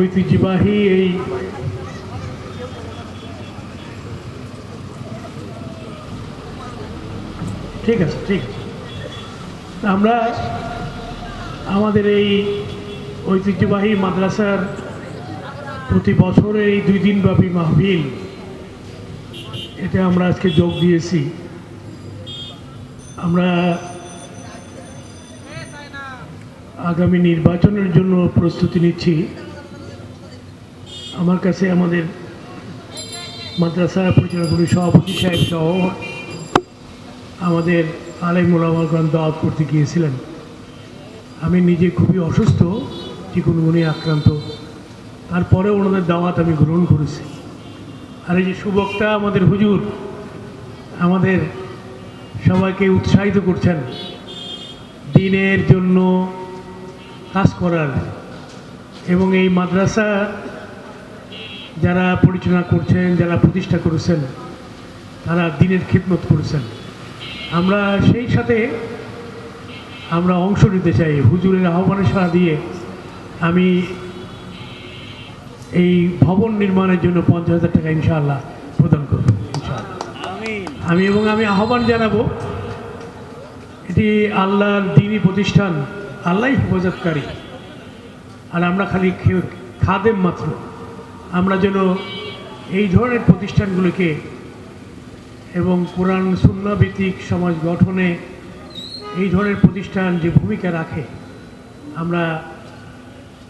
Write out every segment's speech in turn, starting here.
ঐতিহ্যবাহী এই ঠিক আছে ঠিক আছে। আমরা আমাদের এই ঐতিহ্যবাহী মাদ্রাসার প্রতি বছরের এই দুই দিনব্যাপী মাহফিল, এতে আমরা আজকে যোগ দিয়েছি। আমরা আগামী নির্বাচনের জন্য প্রস্তুতি নিচ্ছি। আমার কাছে আমাদের মাদ্রাসা পরিচালনা কমিটির সভাপতি সাহেব সহ আমাদের আলেম মোলামালগণ দাওয়াত করতে গিয়েছিলেন। আমি নিজে খুবই অসুস্থ চিকুনগুনি আক্রান্ত। তারপরে ওনাদের দাওয়াত আমি গ্রহণ করেছি। আর এই যে সুবক্তা আমাদের হুজুর, আমাদের সবাইকে উৎসাহিত করছেন দিনের জন্য কাজ করার। এবং এই মাদ্রাসা যারা পরিচালনা করছেন, যারা প্রতিষ্ঠা করেছেন, তারা দিনের খিদমত করেছেন। আমরা সেই সাথে আমরা অংশ নিতে চাই। হুজুরের আহ্বানে সাড়া দিয়ে আমি এই ভবন নির্মাণের জন্য পঞ্চাশ হাজার টাকা ইনশাআল্লাহ প্রদান করব, ইনশাআল্লাহ। আমি এবং আমি আহ্বান জানাব, এটি আল্লাহর দিনই প্রতিষ্ঠান আল্লাহ হেফাজতকারী। আর আমরা খালি খাদেম মাত্র। আমরা যেন এই ধরনের প্রতিষ্ঠানগুলোকে এবং কোরআন সুন্নাভিত্তিক সমাজ গঠনে এই ধরনের প্রতিষ্ঠান যে ভূমিকা রাখে, আমরা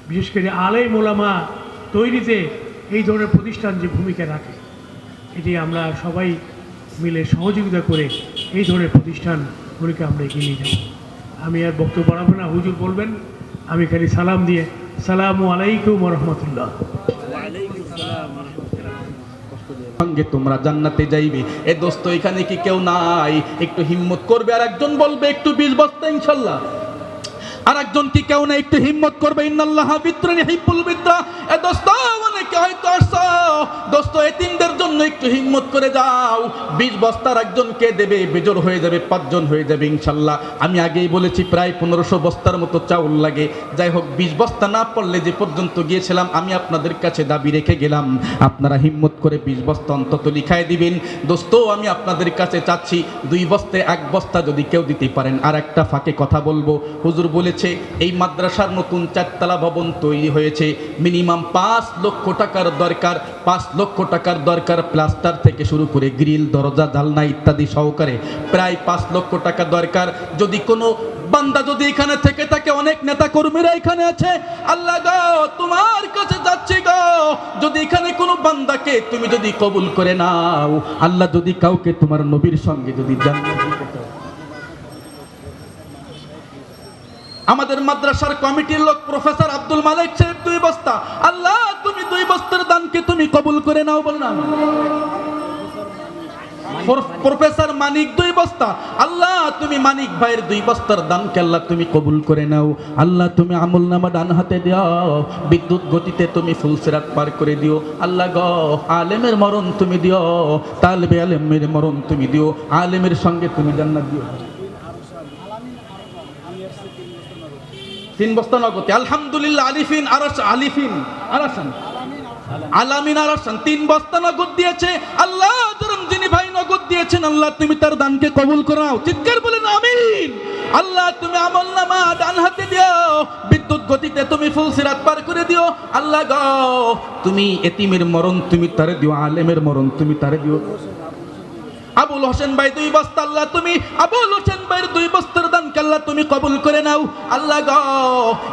বিশেষ করে আলেই মোলামা তৈরিতে এই ধরনের প্রতিষ্ঠান যে ভূমিকা রাখে, এটি আমরা সবাই মিলে সহযোগিতা করে এই ধরনের প্রতিষ্ঠানগুলিকে আমরা এগিয়ে নিয়ে যাব। আমি আর বক্তব্য বাড়াবো না, হুজুর বলবেন, আমি খালি সালাম দিয়ে, সালামু আলাইকুম রহমতুল্লাহ। সঙ্গে তোমরা জান্নাতে যাইবে। এ দোস্ত, এখানে কি কেউ নাই? একটু হিম্মত করবে আর একজন বলবে, একটু বিশ বস্তা, ইনশাল্লাহ। আর একজন কি কেউ না একটু হিম্মত করবে, ইন্নাল্লাহ বিত্রানি হিব্বুল বিত্রা। এ দোস্ত অনেকে হয়তো দোস্ত, এতিমদের জন্য একটু হিম্মত করে যাও। বিশ বস্তার একজনকে দেবে? বেজর হয়ে যাবে, পাঁচজন হয়ে যাবে, ইনশাল্লাহ। আমি আগেই বলেছি, প্রায় পনেরোশো বস্তার মতো চাউল লাগে। যাই হোক, বিশ বস্তা না পড়লে যে পর্যন্ত গিয়েছিলাম, আমি আপনাদের কাছে দাবি রেখে গেলাম। আপনারা হিম্মত করে বিশ বস্তা অন্তত লিখায় দিবেন। দোস্ত, আমি আপনাদের কাছে চাচ্ছি, দুই বস্তায় এক বস্তা যদি কেউ দিতে পারেন। আর একটা ফাঁকে কথা বলব। হুজুর বলেছে, এই মাদ্রাসার নতুন চারতলা ভবন তৈরি হয়েছে। মিনিমাম পাঁচ লক্ষ টাকার দরকার, পাঁচ লক্ষ টাকার দরকার প্লাস্টার থেকে শুরু করে গ্রিল দরজা, জালনা ইত্যাদি সহকারে প্রায় পাঁচ লক্ষ টাকা দরকার। যদি কোনো বান্দা যদি এখানে থেকে থাকে, অনেক নেতা কর্মীরা এখানে আছে। আল্লাহ তোমার কাছে যাচ্ছি গো। যদি এখানে কোনো বান্দাকে তুমি যদি কবুল করে নাও, আল্লাহ যদি কাউকে তোমার নবীর সঙ্গে যদি জান্নাত আমাদের মাদ্রাসার কমিটির লোক প্রফেসর আব্দুল মালিক সাহেব, দুই বস্তা। আল্লাহ বস্তার দানকে তুমি কবুল করে নাও বল না। প্রফেসর মানিক দুই বস্তা। আল্লাহ, তুমি মানিক ভাইয়ের দুই বস্তার দানকে আল্লাহ তুমি কবুল করে নাও। আল্লাহ, তুমি আমল নামা ডান হাতে দিও। বিদ্যুৎ গতিতে তুমি ফুলসেরাত পার করে দিও। আল্লাহ গ, আলেমের মরণ তুমি দিও। তালবে আলেমের মরণ তুমি দিও। আলেমের সঙ্গে তুমি জান্নাত দিও। তিন বস্তা নগদে। আলহামদুলিল্লাহ, আলিফিন আরস আলিফিন আরাসান আলামিন আরাসান তিন বস্তা নগদ দিয়েছে। আল্লাহ যিনি ভাই নগদ দিয়েছেন, আল্লাহ তুমি তার দানকে কবুল করাও। চিৎকার বলেন, আমিন। আল্লাহ তুমি আমল নামা ডান হাতে দিও, বিদ্যুৎ গতিতে তুমি ফুল সিরাত পার করে দিও। আল্লাহ গো, তুমি এতিমের মরণ, তুমি তারে দিও, আলেমের মরণ, তুমি তারে দিও। আবুল হোসেন ভাই দুই বস্তা, আল্লাহ তুমি আবুল হোসেন ভাইয়ের দুই বস্তার আল্লাহ তুমি কবুল করে নাও। আল্লাহ গো,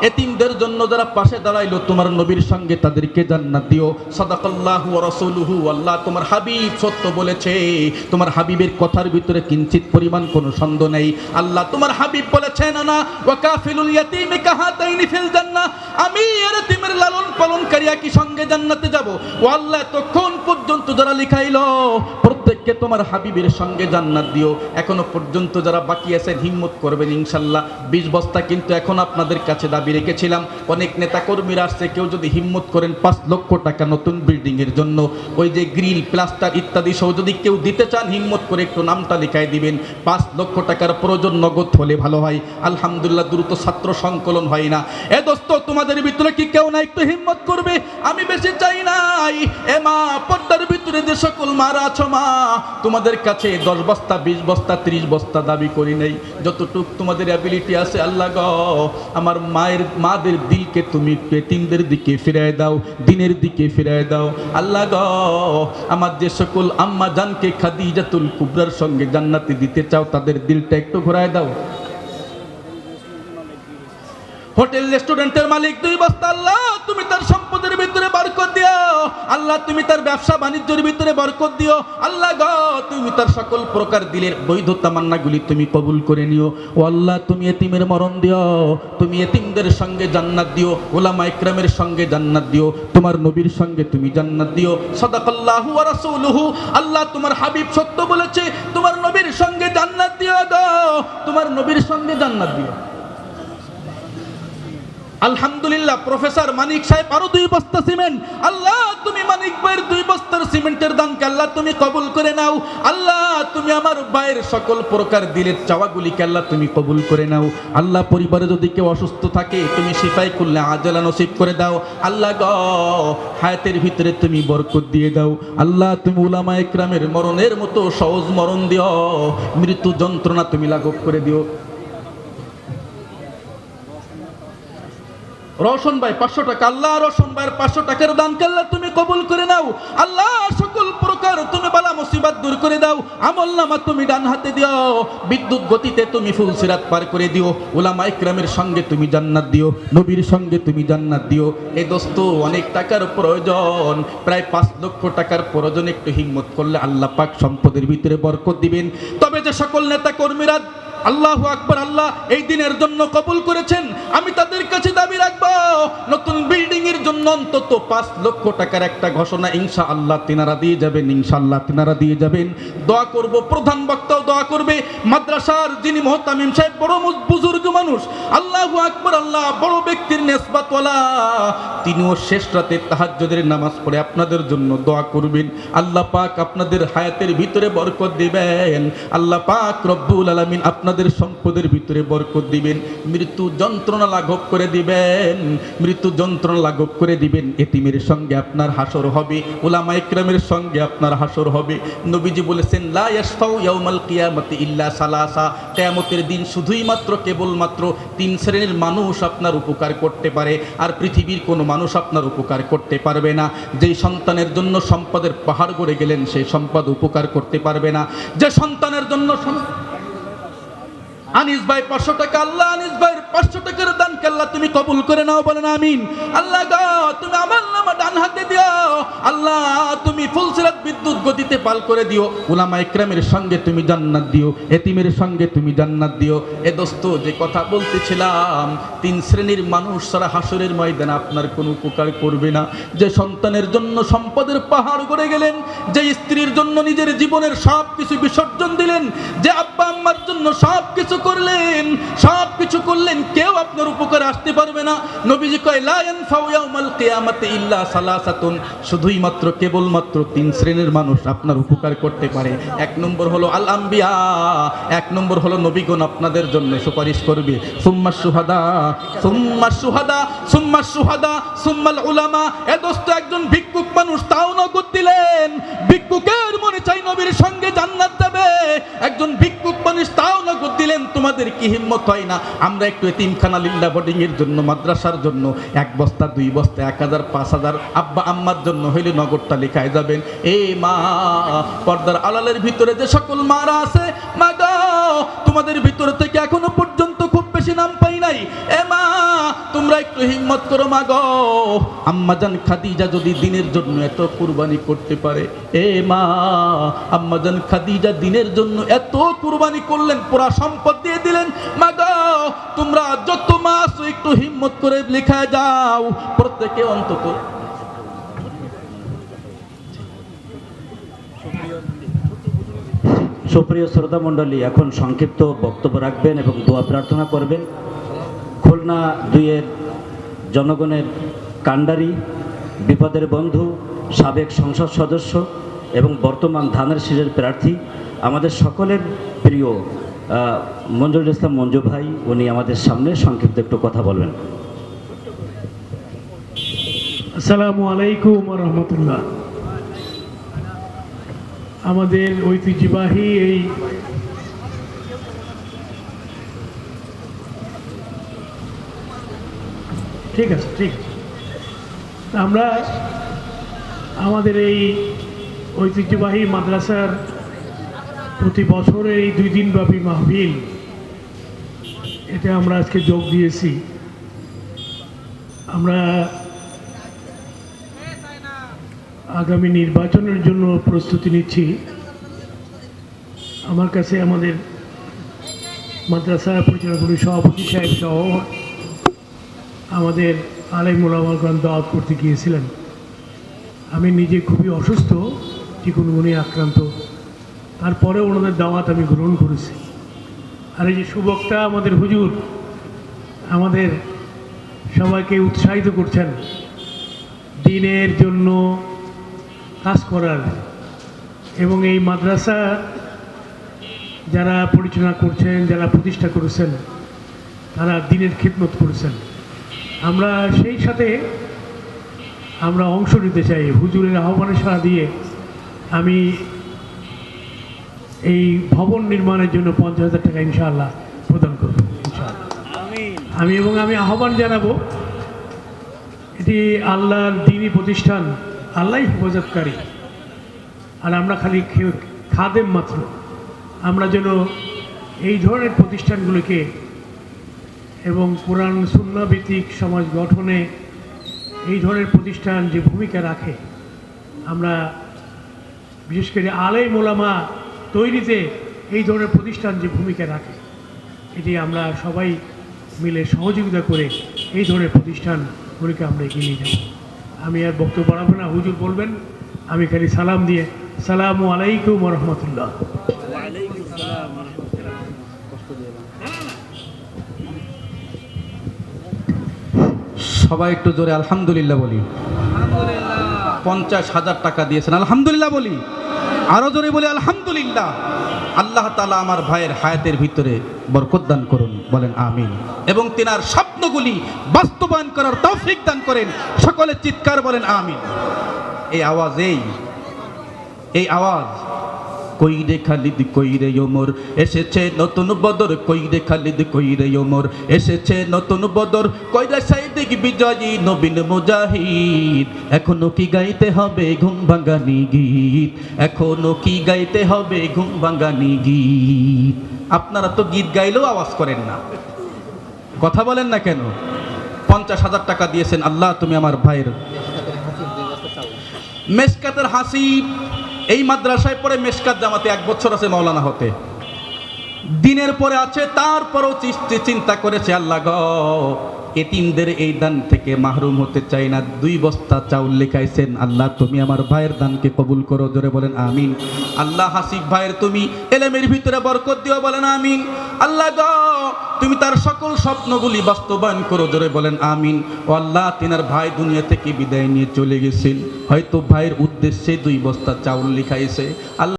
এতিমদের জন্য যারা পাশে দাঁড়াইলো, তোমার নবীর সঙ্গে তাদেরকে জান্নাত দিও। সাদাকাল্লাহু আল্লাহ তোমার হাবিব সত্য বলেছে। তোমার হাবিবের কথার ভিতরে কিঞ্চিত পরিমাণ কোনো সন্দেহ নেই। আল্লাহ তোমার হাবিব বলেছেন না কাহাতাইনি ফিল জান্নাহ। আমি লালন সঙ্গে জান্নাতে যাব। পর্যন্ত যারা লিখাইলো প্রত্যেক প্রত্যেককে তোমার হাবিবের সঙ্গে জান্নাত দিও। এখনও পর্যন্ত যারা বাকি আছেন, হিম্মত করবেন ইনশাল্লাহ বিশ বস্তা কিন্তু এখন আপনাদের কাছে দাবি রেখেছিলাম। অনেক নেতা কর্মীরা আসছে, কেউ যদি হিম্মত করেন পাঁচ লক্ষ টাকা নতুন বিল্ডিং এর জন্য। ওই যে গ্রিল প্লাস্টার ইত্যাদি সহ যদি কেউ দিতে চান হিম্মত করে একটু নামটা লিখাই দিবেন। পাঁচ লক্ষ টাকার প্রয়োজন নগদ হলে ভালো হয়। আলহামদুলিল্লাহ দ্রুত ছাত্র সংকলন হয় না। এ দোস্ত, তোমাদের ভিতরে কি কেউ না একটু হিম্মত করবে? আমি বেশি চাই নাই। এ মা, পর্দার ভিতরে যে সকল মারা আছো মা, তোমাদের কাছে দশ বস্তা, বিশ বস্তা, ত্রিশ বস্তা দাবি করি নাই। যতটুক তোমাদের অ্যাবিলিটি আছে, আল্লাহ গ। আমার মায়ের, মাদের দিলকে তুমি পেতিমদের দিকে ফিরায় দাও, দিনের দিকে ফিরায় দাও। আল্লাহ গ, আমার যে সকল আম্মা জানকে খাদিজাতুল কুবরার সঙ্গে জান্নাতে দিতে চাও, তাদের দিলটা একটু ঘোরায় দাও। হোটেল, রেস্টুরেন্টের মালিক, দুই বস্তা আল্লাহ, তুমি তার সম্পদের ভিতরে বরকত দিও আল্লাহ, তুমি তার ব্যবসা বাণিজ্যের ভিতরে বরকত দিও। আল্লাহ গ, তুমি তার সকল প্রকার দিলের বৈধ তামান্নাগুলি তুমি কবুল করে নিও। ও আল্লাহ, তুমি এতিমের মরণ দিও। তুমি এতিমদের সঙ্গে জান্নাত দিও। ওলামা ইকরামের সঙ্গে জান্নাত দিও। তোমার নবীর সঙ্গে তুমি জান্নাত দিও। সাদাকাল্লাহু ওয়া রাসূলুহু। আল্লাহ, তোমার হাবিব সত্য বলেছে, তোমার নবীর সঙ্গে জান্নাত দিও গো। তোমার নবীর সঙ্গে জান্নাত দিও। আলহামদুলিল্লাহ, প্রফেসর মানিক সাহেব আরও দুই বস্তা সিমেন্ট। আল্লাহ, তুমি মানিক ভাইয়ের দুই বস্তার সিমেন্টের দানকে আল্লাহ তুমি কবুল করে নাও? আল্লাহ, তুমি আমার ভাইয়ের সকল প্রকার দিলের চাওয়াগুলিকে আল্লাহ তুমি কবুল করে নাও। আল্লাহ, পরিবারে যদি কেউ অসুস্থ থাকে, তুমি সিপাই করলে আজলা নসিব করে দাও। আল্লাহ গ, হায়াতের ভিতরে তুমি বরকত দিয়ে দাও। আল্লাহ, তুমি উলামা একরামের মরণের মতো সহজ মরণ দিও। মৃত্যু যন্ত্রণা তুমি লাঘব করে দিও। রোশন ভাই পাঁচশো টাকা, আল্লাহ রোশন ভাইয়ের পাঁচশো টাকার দান আল্লাহ তুমি কবুল করে নাও। আল্লাহ সকল প্রকার তুমি বালা মুসিবাত দূর করে দাও। আমল নামা তুমি ডান হাতে দিও, বিদ্যুৎ গতিতে তুমি ফুল সিরাত পার করে দিও। ওলামা ইকরামের সঙ্গে তুমি জান্নাত দিও, নবীর সঙ্গে তুমি জান্নাত দিও। এ দোস্ত, অনেক টাকার প্রয়োজন, প্রায় পাঁচ লক্ষ টাকার প্রয়োজন। একটু হিম্মত করলে আল্লাহ পাক সম্পদের ভিতরে বরকত দিবেন। তবে যে সকল নেতা কর্মীরা আল্লাহ আকবর, আল্লাহ এই দিনের জন্য কবুল করেছেন। আমি তাদের কাছে দাবি রাখব, নতুন বিল্ডিং এর জন্য অন্তত পাঁচ লক্ষ টাকার একটা ঘোষণা ইনশা আল্লাহ তিনারা দিয়ে যাবেন, ইনশাআল্লাহ তিনারা দিয়ে যাবেন। দোয়া করব, প্রধান বক্তাও দোয়া করবে। মাদ্রাসার যিনি মহতামিম সাহেব, বড় বুজুর্গ মানুষ, আল্লাহ আকবর, আল্লাহ বড় ব্যক্তির নেসবাতওয়ালা। তিনিও শেষ রাতে তাহাজ্জুদের নামাজ পড়ে আপনাদের জন্য দোয়া করবেন। আল্লাহ পাক আপনাদের হায়াতের ভিতরে বরকত দিবেন। আল্লাহ পাক রব্বুল আলামিন আপনাদের সম্পদের ভিতরে বরকত দিবেন। মৃত্যু যন্ত্রণা লাঘব করে দিবেন। মৃত্যু যন্ত্রণা লাঘব করে দিবেন। এতিমের সঙ্গে আপনার হাসর হবে। ওলামা ইকরামের সঙ্গে আপনার হাসর হবে। নবীজি বলেছেন, লা ইয়াউমাল কিয়ামতি ইল্লা সালাসা। কিয়ামতের দিন শুধুই মাত্র, কেবলমাত্র তিন শ্রেণির মানুষ আপনার উপকার করতে পারে আর পৃথিবীর কোনো মানুষ আপনার উপকার করতে পারবে না। যেই সন্তানের জন্য সম্পদের পাহাড় গড়ে গেলেন, সেই সম্পদ উপকার করতে পারবে না। যে সন্তানের জন্য আনিস ভাই পাঁচশো টাকা, আল্লাহ আনিস ভাইয়ের পাঁচশো টাকার দান আল্লাহ তুমি কবুল করে নাও, বলেন আমিন। আল্লাহ তুমি আমার নামা ডান হাতে দিও। আল্লাহ, তুমি ফুলসিরাত বিদ্যুৎ গতিতে পাল করে দিও। উলামা ইকরামের সঙ্গে তুমি জান্নাত দিও, এতিমের সঙ্গে তুমি জান্নাত দিও। এ দোস্ত, যে কথা বলতেছিলাম, তিন শ্রেণির মানুষ সারা হাসরের ময়দানে আপনার কোনো উপকার করবে না। যে সন্তানের জন্য সম্পদের পাহাড় গড়ে গেলেন, যে স্ত্রীর জন্য নিজের জীবনের সব কিছু বিসর্জন দিলেন, যে আব্বা আম্মার জন্য সব কিছু করলেন, সব কিছু করলেন, কেউ আপনার উপকারে আসতে পারবে না। নবীজি কয়, লা ইয়ানফাউ ইয়াউমাল ইল্লা সালাসাতুন। শুধুই মাত্র কেবলমাত্র তিন শ্রেণির মানুষ আপনার উপকার করতে পারে। এক নম্বর হলো আল আম্বিয়া, এক নম্বর হলো নবীগণ আপনাদের জন্য সুপারিশ করবে। সুম্মা সুহাদা সুম্মা সুহাদা সুম্মা সুহাদা, সুম্মাল উলামা। এ দোস্ত, একজন ভিক্ষুক মানুষ, তাও নগদ দিলেন। ভিক্ষুকের মনে চাই নবীর সঙ্গে জান্নাত দেবে একজন ভিক্ষুক মানুষ, তাও নগদ দিলেন। তোমাদের কি হিম্মত হয় না? আমরা একটু এতিমখানা লিল্লা বোর্ডিং এর জন্য, মাদ্রাসার জন্য, এক বস্তা, দুই বস্তা, এক হাজার, পাঁচ হাজার আব্বা আম্মার জন্য হইলে নগরটা লেখায় যাবেন। এ মা, পর্দার আলালের ভিতরে যে সকল মারা আছে, মা তোমাদের ভিতরে থেকে এখনও পর্যন্ত খুব বেশি নাম পাই নাই। এ মা তোমরা একটু হিম্মত করো মা গো। আম্মাজান খাদিজা যদি দিনের জন্য এত কুরবানি করতে পারে, এ মা আম্মাজান খাদিজা দিনের জন্য এত কুরবানি করলেন, পুরা সম্পদ দিয়ে দিলেন। মা গো, তোমরা যত মাস একটু হিম্মত করে লেখা যাও, প্রত্যেকে অন্তত সুপ্রিয় শ্রোতা মণ্ডলী এখন সংক্ষিপ্ত বক্তব্য রাখবেন এবং দোয়া প্রার্থনা করবেন। খুলনা দুইয়ের জনগণের কাণ্ডারি বিপদের বন্ধু সাবেক সংসদ সদস্য এবং বর্তমান ধানের শীষের প্রার্থী আমাদের সকলের প্রিয় আহ, মঞ্জুরুল ইসলাম মঞ্জু ভাই উনি আমাদের সামনে সংক্ষিপ্ত একটু কথা বলবেন। আসসালামু আলাইকুম রহমতুল্লাহ। আমাদের ঐতিহ্যবাহী এই ঠিক আছে ঠিক আছে। আমরা আমাদের এই ঐতিহ্যবাহী মাদ্রাসার প্রতি বছরের এই দুই দিনব্যাপী মাহফিল, এতে আমরা আজকে যোগ দিয়েছি। আমরা আগামী নির্বাচনের জন্য প্রস্তুতি নিচ্ছি। আমার কাছে আমাদের মাদ্রাসা পরিচালনা সভাপতি সাহেব সহ আমাদের আলেমুল আমালগণ দাওয়াত করতে গিয়েছিলেন। আমি নিজে খুবই অসুস্থ, চিকুনগুনি আক্রান্ত। তারপরে ওনাদের দাওয়াত আমি গ্রহণ করেছি। আর এই যে সুবক্তা আমাদের হুজুর, আমাদের সবাইকে উৎসাহিত করছেন দিনের জন্য কাজ করার। এবং এই মাদ্রাসা যারা পরিচালনা করছেন, যারা প্রতিষ্ঠা করেছেন, তারা দিনের খিদমত করেছেন। আমরা সেই সাথে আমরা অংশ নিতে চাই। হুজুরের আহ্বানে সাড়া দিয়ে আমি এই ভবন নির্মাণের জন্য পঞ্চাশ হাজার টাকা ইনশাআল্লাহ প্রদান করব ইনশাআল্লাহ। আমি এবং আমি আহ্বান জানাব এটি আল্লাহর দিনই প্রতিষ্ঠান আল্লাহ হেফাজতকারী। আর আমরা খালি খাদেম মাত্র। আমরা যেন এই ধরনের প্রতিষ্ঠানগুলোকে এবং কোরআন সুন্নাভিত্তিক সমাজ গঠনে এই ধরনের প্রতিষ্ঠান যে ভূমিকা রাখে, আমরা বিশেষ করে আলেম মোলামা তৈরিতে এই ধরনের প্রতিষ্ঠান যে ভূমিকা রাখে, এটি আমরা সবাই মিলে সহযোগিতা করে এই ধরনের প্রতিষ্ঠানগুলিকে আমরা এগিয়ে নিয়ে যাব। আমি আর বক্তব্য বাড়াবো না, হুজুর বলবেন, আমি খালি সালাম দিয়ে, সালামু আলাইকুম রহমতুল্লাহ। সবাই একটু জোরে আলহামদুলিল্লাহ বলি। পঞ্চাশ হাজার টাকা দিয়েছেন, আলহামদুলিল্লাহ বলি। আরও জোরে বলি, আলহামদুলিল্লাহ। আল্লাহ তালা আমার ভাইয়ের হায়াতের ভিতরে বরকত দান করুন, বলেন আমিন। এবং তিনার স্বপ্নগুলি বাস্তবায়ন করার তৌফিক দান করেন, সকলে চিৎকার বলেন আমিন। এই আওয়াজ এই এই আওয়াজ কই রে খালিদ কই রে ওমর। এসেছে নতুন বদর কই রে খালিদ কই রে ওমর। এসেছে নতুন বদর কইরা সাইদিক বিজয়ী নবীন মুজাহিদ। এখনও কি গাইতে হবে ঘুম ভাঙানি গীত? এখনও কি গাইতে হবে ঘুম ভাঙানি গীত? আপনারা তো গীত গাইলেও আওয়াজ করেন না। কথা বলেন না কেন? পঞ্চাশ হাজার টাকা দিয়েছেন আল্লাহ তুমি আমার ভাইয়ের। মেসকাতের হাসি। এই মাদ্রাসায় পরে মেসকার জামাতে এক বছর আছে মাওলানা হতে। দিনের পরে আছে, তারপরও চিন্তা করেছে, আল্লাহ এতিমদের এই দান থেকে মাহরুম হতে চাই না। দুই বস্তা চাউল লেখাইছেন, আল্লাহ, তুমি আমার ভাইয়ের দানকে কবুল করো। জোরে বলেন, আমিন। আল্লাহ হাসিফ ভাইয়ের তুমি এলেমের ভিতরে বরকত দিও। বলেন, আমিন। আল্লাহ গ, তুমি তার সকল স্বপ্নগুলি বাস্তবায়ন করো। জোরে বলেন, আমিন। ও আল্লাহ, তিনার ভাই দুনিয়া থেকে বিদায় নিয়ে চলে গেছেন। হয়তো ভাইয়ের উদ্দেশ্যে দুই বস্তা চাউল লিখাইছে। আল্লাহ